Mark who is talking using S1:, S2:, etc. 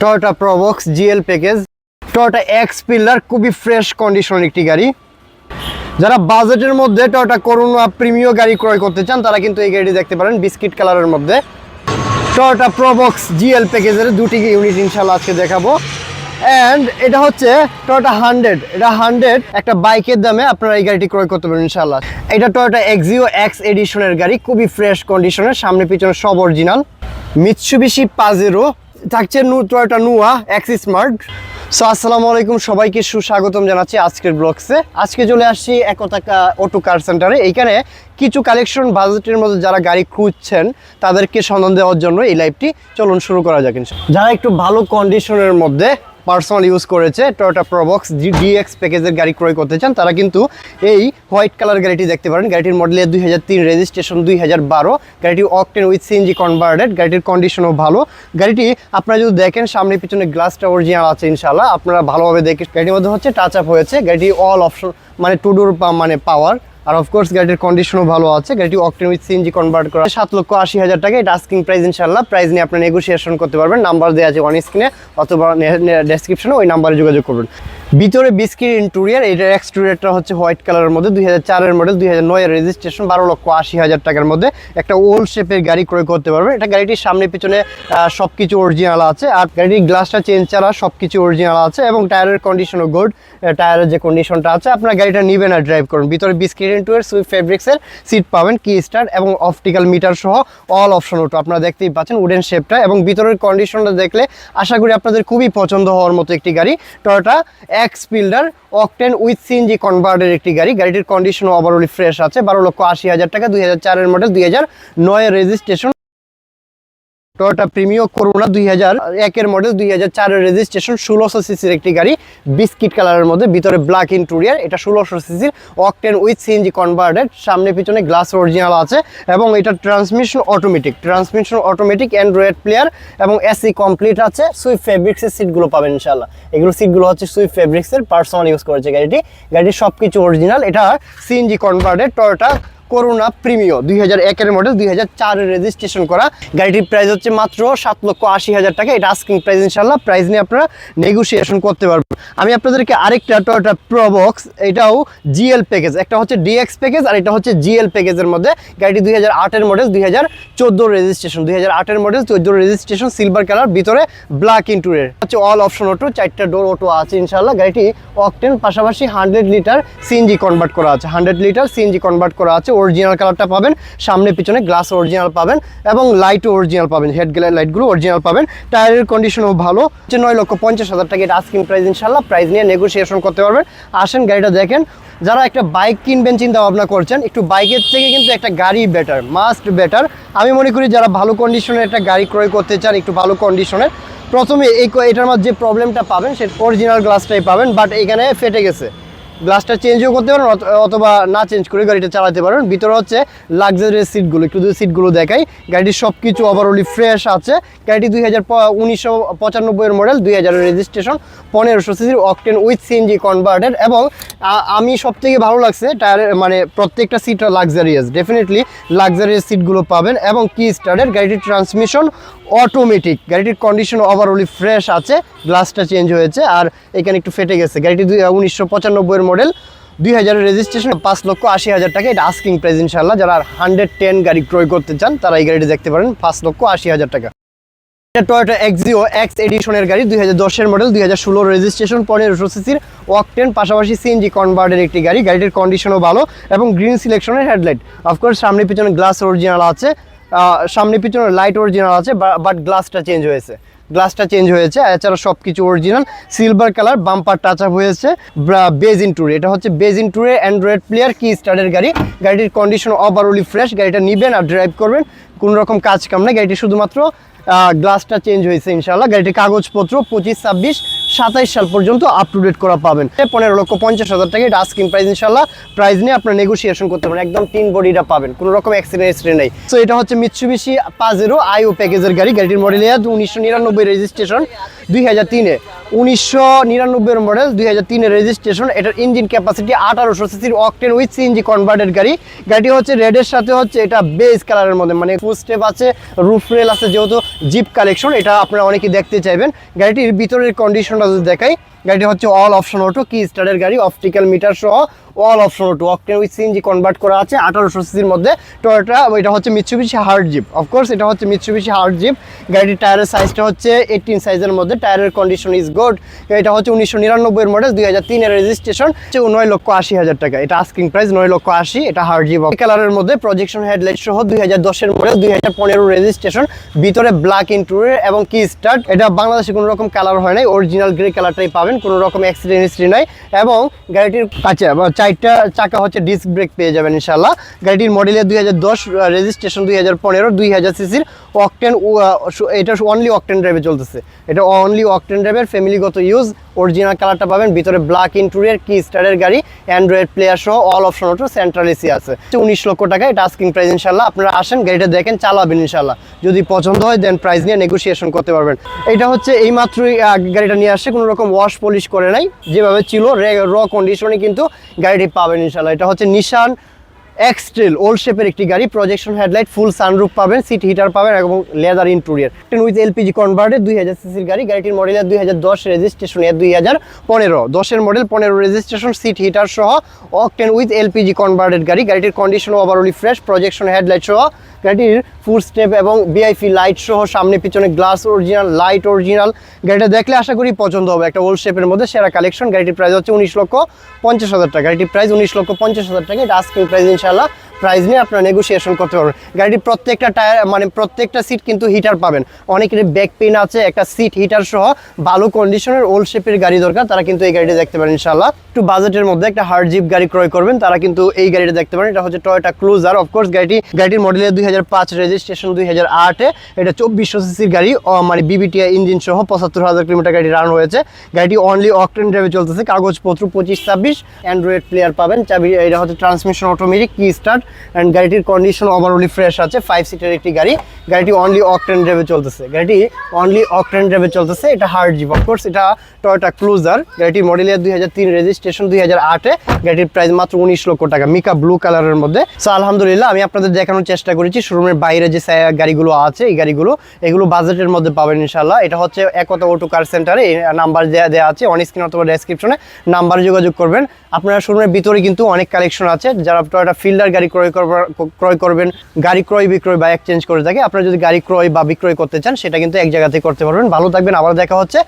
S1: Toyota Probox GL package Toyota X pillar খুবই fresh কন্ডিশনের একটি গাড়ি। যারা বাজেটের মধ্যে টয়োটা করুণা প্রিমিয় গাড়ি ক্রয় করতে চান, তারা কিন্তু এই গাড়িটি দেখতে পারেন বিস্কিট কালারের মধ্যে। টয়োটা প্রবক্স জিএল প্যাকেজের দুটি ইউনিট ইনশাল্লাহ আজকে দেখাবো। অ্যান্ড এটা হচ্ছে টয়োটা হান্ড্রেড এটা হান্ড্রেড একটা বাইকের দামে আপনারা এই গাড়িটি ক্রয় করতে পারেন ইনশাল্লাহ এটা টয়োটা এক্সিও এক্স এডিশনের গাড়ি, খুবই ফ্রেশ কন্ডিশনের সামনে পিছনে সব অরিজিনাল মিৎসুবিশি পাজেরো থাকছে নু Toyota Noah X smart so আসসালামু আলাইকুম, সবাইকে সুস্বাগতম জানাচ্ছি আজকের ব্লগসে আজকে চলে আসছি একতাকা অটো কার সেন্টারে এইখানে কিছু কালেকশন বাজেটের মধ্যে যারা গাড়ি খুঁজছেন, তাদেরকে সন্ধান দেওয়ার জন্য এই লাইভটি চলুন শুরু করা যাক যারা একটু ভালো কন্ডিশনের মধ্যে পার্সোনাল ইউজ করেছে টয়োটা প্রবক্স ডিএক্স প্যাকেজের গাড়ি ক্রয় করতে চান, তারা কিন্তু এই হোয়াইট কালার গাড়িটি দেখতে পারেন। গাড়িটির মডেল দুই হাজার তিন রেজিস্ট্রেশন দুই হাজার বারো। গাড়িটি অকটেন উইথ সিএনজি কনভার্টেড গাড়িটির কন্ডিশনও ভালো। গাড়িটি আপনারা যদি দেখেন, সামনে পিছনে গ্লাসটা অরিজিনাল আছে ইনশাল্লাহ আপনারা ভালোভাবে দেখে গাড়ির মধ্যে হচ্ছে টাচ আপ হয়েছে। গাড়িটি অল অপশন মানে টুডোর মানে পাওয়ার আর অফকোর্স গাড়ির কন্ডিশনও ভালো আছে। গাড়িটি অকটেন উইথ সিএনজি কনভার্ট করা। সাত লক্ষ আশি হাজার টাকা, এটা আস্কিং প্রাইস ইনশাল্লাহ প্রাইস নিয়ে আপনার নেগোসিয়েশন করতে পারবেন। নাম্বার দেওয়া আছে অন স্ক্রিনে অথবা ডেসক্রিপশনে ওই নাম্বারে যোগাযোগ করবেন ভিতরে বিস্কিট ইন্টুরিয়ার, এটার এক্সটুরিয়ারটা হচ্ছে হোয়াইট কালারের মধ্যে, দুই হাজার মডেল, দুই হাজার নয়ের রেজিস্ট্রেশন, বারো লক্ষ আশি হাজার টাকার মধ্যে একটা ওল্ড শেপের গাড়ি ক্রয় করতে পারবেন এটা গাড়িটির সামনে, পিছনে সব কিছু অরিজিনাল আছে। আর গাড়ির গ্লাসটা চেঞ্জ ছাড়া সব কিছু অরিজিনাল আছে এবং টায়ারের কন্ডিশনও গুড টায়ারের যে কন্ডিশনটা আছে, আপনার গাড়িটা নিবেন আর ড্রাইভ করুন। ভিতরে বিস্কিট ইন্টুয়ার সুইফট ফেব্রিক্সের সিট পাবেন কি স্টার এবং অপটিক্যাল মিটার সহ অল অপশন ওটো আপনারা দেখতেই পাচ্ছেন উডেন শেপটা এবং ভিতরের কন্ডিশনটা দেখলে আশা করি আপনাদের খুবই পছন্দ হওয়ার মতো একটি গাড়ি Toyota X builder octane with CNG কনভার্টের একটি গাড়ি। গাড়িটির কন্ডিশন ওভারঅলি ফ্রেশ আছে, বারো লক্ষ আশি হাজার টাকা, দুই হাজার চারের মডেল দুই হাজার নয় রেজিস্ট্রেশন টয়োটা প্রিমিও করোনা দুই হাজার, একের মডেল দুই হাজার চারের রেজিস্ট্রেশন ষোলোশো সিসির একটি গাড়ি বিস্কিট কালারের মধ্যে, ভিতরে ব্ল্যাক ইন্টুরিয়ার এটা ষোলোশো সিসির অকটেন উইথ সিএনজি কনভার্টেড সামনে পিছনে গ্লাস অরিজিনাল আছে, এবং এটা transmission automatic transmission automatic Android player এবং এসি কমপ্লিট আছে সুইফট ফেব্রিক্সের সিটগুলো পাবেন ইনশাল্লাহ এগুলো সিটগুলো হচ্ছে সুইফট ফেব্রিক্সের পার্সোনাল ইউজ করেছে গাড়িটি। গাড়ির সব কিছু অরিজিনাল এটা CNG converted Toyota Corona Premio দুই হাজার একের মডেল দুই হাজার চারের রেজিস্ট্রেশন করা। গাড়িটির প্রাইস হচ্ছে মাত্র সাত লক্ষ আশি হাজার টাকা। এটা আস্কিং প্রাইস ইনশাল্লাহ প্রাইস নিয়ে আপনারা নেগোসিয়েশন করতে পারবেন। আমি আপনাদেরকে আরেকটা টয়োটা প্রবক্স এটাও জিএল প্যাকেজ একটা হচ্ছে ডিএক্স প্যাকেজ আর এটা হচ্ছে জিএল প্যাকেজের মধ্যে। গাড়িটি দুই হাজার আটের মডেল দুই হাজার চোদ্দোর রেজিস্ট্রেশন দুই হাজার আটের মডেল চোদ্দোর রেজিস্ট্রেশন সিলভার কালার ভিতরে ব্ল্যাক ইন্টুরের হচ্ছে অল অপশন অটো চারটা ডোর অটো আছে ইনশাল্লাহ গাড়িটি অকটেন পাশাপাশি হান্ড্রেড লিটার সিএনজি কনভার্ট করা আছে। হান্ড্রেড লিটার সিএনজি কনভার্ট করা আছে। অরিজিনাল কালারটা পাবেন, সামনে পিছনে গ্লাস অরিজিনাল পাবেন এবং লাইটও অরিজিনাল পাবেন হেড লাইটগুলো অরিজিনাল পাবেন। টায়ারের কন্ডিশনও ভালো, যে নয় লক্ষ পঞ্চাশ হাজার টাকা এটা আস্কিং প্রাইস ইনশাল্লাহ প্রাইস নিয়ে নেগোসিয়েশন করতে পারবেন। আসেন গাড়িটা দেখেন, যারা একটা বাইক কিনবেন, চিন্তা ভাবনা করছেন, একটু বাইকের থেকে কিন্তু একটা গাড়ি বেটার মাস্ট বেটার আমি মনে করি যারা ভালো কন্ডিশনের একটা গাড়ি ক্রয় করতে চান, একটু ভালো কন্ডিশনের প্রথমে এই এটার মধ্যে যে প্রবলেমটা পাবেন, সে অরিজিনাল গ্লাসটাই পাবেন বাট এখানে ফেটে গেছে। গ্লাসটা চেঞ্জও করতে পারেন, অথ- অথবা না চেঞ্জ করে গাড়িটা চালাতে পারেন। ভিতরে হচ্ছে লাক্সারিয়াস সিটগুলো একটু যদি সিটগুলো দেখাই, গাড়িটির সব কিছু ওভারঅলি ফ্রেশ আছে। গাড়িটি দুই হাজার উনিশশো পঁচানব্বইয়ের মডেল দুই হাজারের রেজিস্ট্রেশন পনেরোশো সিসির অকটেন উইথ সিএনজি কনভার্টেড এবং আমি সব থেকে ভালো লাগছে টায়ার মানে প্রত্যেকটা সিট লাক্সারিয়াস ডেফিনেটলি লাক্সারিয়াস সিটগুলো পাবেন এবং কি স্টার্টের গাড়িটির ট্রান্সমিশন অটোমেটিক গাড়িটির কন্ডিশন ওভারঅলি ফ্রেশ আছে গ্লাসটা চেঞ্জ হয়েছে, আর এখানে একটু ফেটে গেছে। গাড়িটি দুই উনিশশো পঁচানব্বইয়ের মডেল দুই হাজারের রেজিস্ট্রেশন পাঁচ লক্ষ আশি হাজার টাকা। এটা আস্কিং প্রাইস ইনশাল্লাহ যারা হান্ড্রেড টেন গাড়ি ক্রয় করতে চান, তারা এই গাড়িটি দেখতে পারেন, পাঁচ লক্ষ আশি হাজার টাকা। এটা টয়োটা এক্সিও এক্স এডিশনের গাড়ি, দুই হাজার মডেল দুই হাজার ষোলোর রেজিস্ট্রেশন পনেরোশো সিসির ওয়াকটেন পাশাপাশি সিএনজি কনভার্টের একটি গাড়ি। গাড়িটির কন্ডিশনও ভালো এবং গ্রিন সিলেকশনের হেডলাইট অফকোর্স সামনে পিছনে গ্লাস অরিজিনাল আছে। সামনে পিছনে লাইট অরিজিনাল আছে বাট গ্লাসটা চেঞ্জ হয়েছে। গ্লাসটা চেঞ্জ হয়েছে, এছাড়া সব কিছু original silver colour bumper touch up হয়েছে বেজিন ট্যুর এটা হচ্ছে বেজিন ট্যুরে অ্যান্ড্রয়েড প্লেয়ার কি স্টার্টের গাড়ি। গাড়িটির কন্ডিশন ওভারঅলি ফ্রেশ গাড়িটা নিবেন আর ড্রাইভ করবেন। কোনো রকম কাজ কাম নেই, গাড়িটি শুধুমাত্র গ্লাসটা চেঞ্জ হয়েছে ইনশাল্লাহ গাড়িটির কাগজপত্র পঁচিশ, ছাব্বিশ সাতাইশ সাল পর্যন্ত আপ টু ডেট করা পাবেন। পনেরো লক্ষ পঞ্চাশ হাজার টাকা এটা আস্কিং প্রাইস ইনশাল্লাহ প্রাইস নিয়ে আপনার নেগোসিয়েশন করতে পারেন। একদম তিন বডিটা পাবেন। কোনো রকম অ্যাক্সিডেন্ট অ্যাক্সিডেন্ট নেই। তো এটা হচ্ছে মিৎসুবিশি পাজেরো আইও প্যাকেজের গাড়ি। গাড়িটির মডেল উনিশশো নিরানব্বই রেজিস্ট্রেশন দুই হাজার তিনে। উনিশশো নিরানব্বই মডেল দুই হাজার তিনের রেজিস্ট্রেশন এটার ইঞ্জিন ক্যাপাসিটি আঠারোশো সিসির অকটেন উইথ সিএনজি কনভার্টেড গাড়ি। গাড়িটি হচ্ছে রেডের সাথে হচ্ছে এটা বেস কালারের মধ্যে মানে ফুল স্টেপ আছে রুফ রেল আছে যেহেতু জিপ কালেকশন এটা আপনারা অনেকেই দেখতে চাইবেন। গাড়িটির ভিতরের কন্ডিশনটা যদি দেখাই গাড়িটি হচ্ছে অল অপশন অটো কি স্টারের গাড়ি অপটিক্যাল মিটার সহ all option auto octane with CNG convert করা আছে আঠারোশো সিসির মধ্যে। টয়োটা এটা হচ্ছে মিৎসুবিশি হার্ড জিপ অফকোর্স এটা হচ্ছে মিৎসুবিশি হার্ড জিপ গাড়িটির টায়ারের সাইজটা হচ্ছে এইটিন সাইজের মধ্যে। টায়ারের কন্ডিশন ইজ গুড এটা হচ্ছে উনিশশো নিরানব্বইয়ের মডেল দুই হাজার তিনের রেজিস্ট্রেশন হচ্ছে নয় লক্ষ আশি হাজার টাকা। এটা আস্কিং প্রাইস নয় লক্ষ আশি। এটা হার্ড জিপ কালারের মধ্যে প্রজেকশন হেডলাইট সহ দুই হাজার দশের মডেল দুই হাজার পনেরো রেজিস্ট্রেশন ভিতরে ব্ল্যাক ইন্টুরিয়ার এবং কি স্টার্ট এটা বাংলাদেশে কোনো রকম কালার হয় নাই। অরিজিনাল গ্রে কালারটাই পাবেন। কোনো রকম অ্যাক্সিডেন্ট হিস্ট্রি নাই এবং গাড়িটির কাছে চারটা চাকা হচ্ছে ডিস্ক ব্রেক পেয়ে যাবেন ইনশাল্লাহ গাড়িটির মডেলের দুই হাজার দশ রেজিস্ট্রেশন দুই হাজার পনেরো, দুই হাজার সিসির অকটেন এটা অনলি অকটেন ড্রাইভে চলতেছে। এটা অনলি অকটেন ড্রাইভের ফ্যামিলিগত ইউজ অরিজিনাল কালারটা পাবেন। ভিতরে ব্ল্যাক ইন্টুরিয়ার কি স্টারের গাড়ি অ্যান্ড্রয়েড প্লেয়ার সহ all option auto central AC আছে। উনিশ লক্ষ টাকা এটা আস্কিং প্রাইস ইনশাল্লাহ আপনারা আসেন, গাড়িটা দেখেন, চালাবেন ইনশাল্লাহ যদি পছন্দ হয় দেন প্রাইস নিয়ে নেগোসিয়েশন করতে পারবেন। এটা হচ্ছে এই মাত্রই গাড়িটা নিয়ে আসছে, কোনো রকম ওয়াশ পলিশ করে নাই। যেভাবে ছিল, র কন্ডিশনে কিন্তু গাড়িটি পাবেন ইনশাল্লাহ এটা হচ্ছে নিশান এক্সট্রেল ওল্ড শেপের একটি গাড়ি প্রজেকশন হেডলাইট ফুল সানরুফ পাবেন সিট হিটার পাবেন এবং leather interior ten with LPG converted দুই হাজার সিসির গাড়ি, গাড়িটির মডেল দুই হাজার দশ রেজিস্ট্রেশন এর দুই হাজার পনেরো। দশের মডেল পনেরো রেজিস্ট্রেশন সিট হিটার সহ অকটেন উইথ এলপিজি কনভার্টেড গাড়ি। গাড়িটির condition overall fresh projection headlight সহ গাড়িটির ফুল স্টেপ এবং বিআইপি লাইট সহ সামনে পিছনে গ্লাস অরিজিনাল লাইট অরিজিনাল গাড়িটা দেখলে আশা করি পছন্দ হবে। একটা ওল্ড শেপের মধ্যে সেরা কালেকশন গাড়িটির প্রাইস হচ্ছে উনিশ লক্ষ পঞ্চাশ হাজার টাকা। গাড়িটির প্রাইস উনিশ লক্ষ পঞ্চাশ হাজার টাকা। এটা আজকের প্রাইস ইনশাল্লাহ প্রাইস নিয়ে আপনারা নেগোসিয়েশন করতে পারবেন। গাড়িটির প্রত্যেকটা টায়ার মানে প্রত্যেকটা সিট কিন্তু হিটার পাবেন। অনেকের ব্যাক পেন আছে, একটা সিট হিটার সহ ভালো কন্ডিশনের ওল্ড শেপের গাড়ি দরকার, তারা কিন্তু এই গাড়িটা দেখতে পারেন ইনশাল্লাহ একটু বাজেটের মধ্যে একটা হার্ড জিপ গাড়ি ক্রয় করবেন, তারা কিন্তু এই গাড়িটা দেখতে পারেন। এটা হচ্ছে টয়োটা ক্লুজার অফকোর্স গাড়িটি, গাড়িটির মডেলের দুই হাজার পাঁচ রেজিস্ট্রেশন দুই হাজার আটে এটা চব্বিশশো সিসির গাড়ি মানে বিবিটিআই ইঞ্জিন সহ পঁচাত্তর হাজার কিলোমিটার গাড়ি রান হয়েছে। গাড়িটি অনলি অকটেন ড্রাইভে চলতেছে, কাগজপত্র পঁচিশ ছাব্বিশ। অ্যান্ড্রয়েড প্লেয়ার পাবেন, চাবি, এটা হচ্ছে transmission automatic key start and গাড়িটির কন্ডিশন ওভারঅলি ফ্রেশ আছে ফাইভ সিটের একটি গাড়ি। গাড়িটি অনলি অকটেন ড্রাইভে চলতেছে। গাড়িটি অনলি অকটেন ড্রাইভে চলতেছে। এটা হার্ড জিপ অফকোর্স এটা টয়োটা ক্লুজার গাড়িটির মডেলের দুই হাজার তিন রেজিস্ট্রেশন দুই হাজার আটে গাড়িটির প্রাইস মাত্র উনিশ লক্ষ টাকা। মিকা ব্লু কালারের মধ্যে। সো আলহামদুলিল্লাহ, আমি আপনাদের দেখানোর চেষ্টা করেছি। শোরুমের বাইরে যে গাড়িগুলো আছে, এই গাড়িগুলো, এগুলো বাজেটের মধ্যে পাবেন ইনশাল্লাহ এটা হচ্ছে একতা অটো কার সেন্টারে এই নাম্বার দেওয়া দেওয়া আছে। অন স্ক্রিন অথবা ডেসক্রিপশনে নাম্বারে যোগাযোগ করবেন। আপনারা শোরুমের ভিতরে কিন্তু অনেক কালেকশন আছে। যারা টয়টা ফিল্ডার গাড়ি ক্রয় করবার, ক্রয় করবেন, গাড়ি ক্রয় বিক্রয় বা এক্সচেঞ্জ করে থাকে। আপনারা যদি গাড়ি ক্রয় বা বিক্রয় করতে চান, সেটা কিন্তু এক জায়গাতে করতে পারবেন। ভালো থাকবেন। আবার দেখা হচ্ছে।